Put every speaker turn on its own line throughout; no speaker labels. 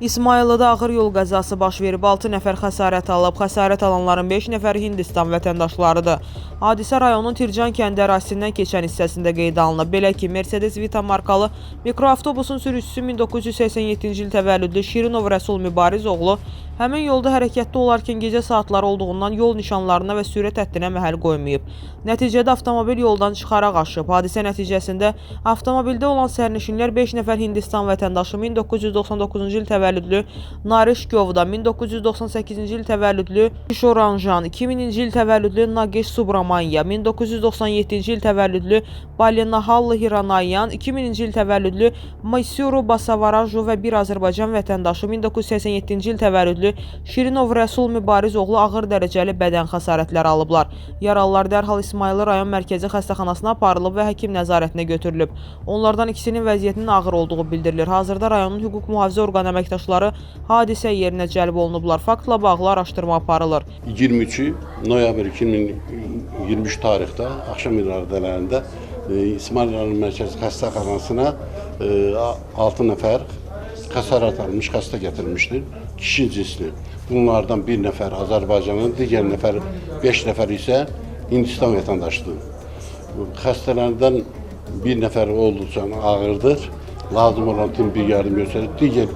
İsmayıllıda ağır yol qəzası baş verib 6 nəfər xəsarət alıb. Xəsarət alanların 5 nəfəri Hindistan vətəndaşlarıdır. Hadisə rayonun Tircan kəndi ərazisindən keçən hissəsində qeydə alınıb. Belə ki, Mercedes Vita markalı mikroavtobusun sürücüsü 1987-ci il təvəllüdlü Şirinov Rəsul Mübariz oğlu həmin yolda hərəkətdə olarkən gecə saatları olduğundan yol nişanlarına və sürət həddinə məhəl qoymayıb. Nəticədə avtomobil yoldan çıxaraq aşıb. Hadisə nəticəsində avtomobildə olan sərnişinlər 5 nəfər Hindistan vətəndaşı 1999-cu il təvəllüdlü Narish Govda, 1998-ci il təvəllüdlü Kishoranjan, 2000-ci il təvəllüdlü Nagesh Subramanya, 1997-ci il təvəllüdlü Balinahallı Hiranayan, 2000-ci il təvəllüdlü Maysuru Basavaraju və bir Azərbaycan vətəndaşı 1987-ci il təvəllüdlü Şirinov Rəsul Mübariz oğlu ağır dərəcəli bədən xəsarətləri alıblar. Yaralılar dərhal İsmayılı rayon mərkəzi xəstəxanasına aparılıb və həkim nəzarətinə götürülüb. Onlardan ikisinin vəziyyətinin ağır olduğu bildirilir. Hazırda rayonun hüquq mühafizə orqanı əməkdaşları hadisə yerinə cəlb olunublar. Faktla bağlı araşdırma aparılır.
23 noyabr 2023 tarixdə axşam iradələrində e, İsmail rayon mərkəzi xəstəxanasına 6 nəfər kasarat almış, kasta getirilmiştir. Kişi cinsli. Bunlardan bir nefer Azerbaycan'ın, diğer nefer, beş nefer ise Hindistan vatandaşlığı. Hastalardan bir nefer oldukça ağırdır. Lazım olan tıbbi yardım gösterir. Diğer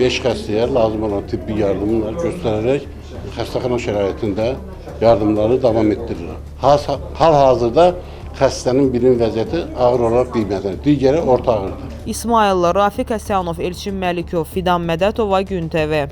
beş hastaya lazım olan tıbbi yardımlar göstererek hastahana şəraitində yardımları davam etdirilir. Hal-hazırda xəstənin birinin vəziyyəti ağır olaraq qiymətlənir, digəri orta ağırdır.
İsmayıllı, Rafiq Həsənov, Elçin Məlikov, Fidan Mədətova, Gün TV.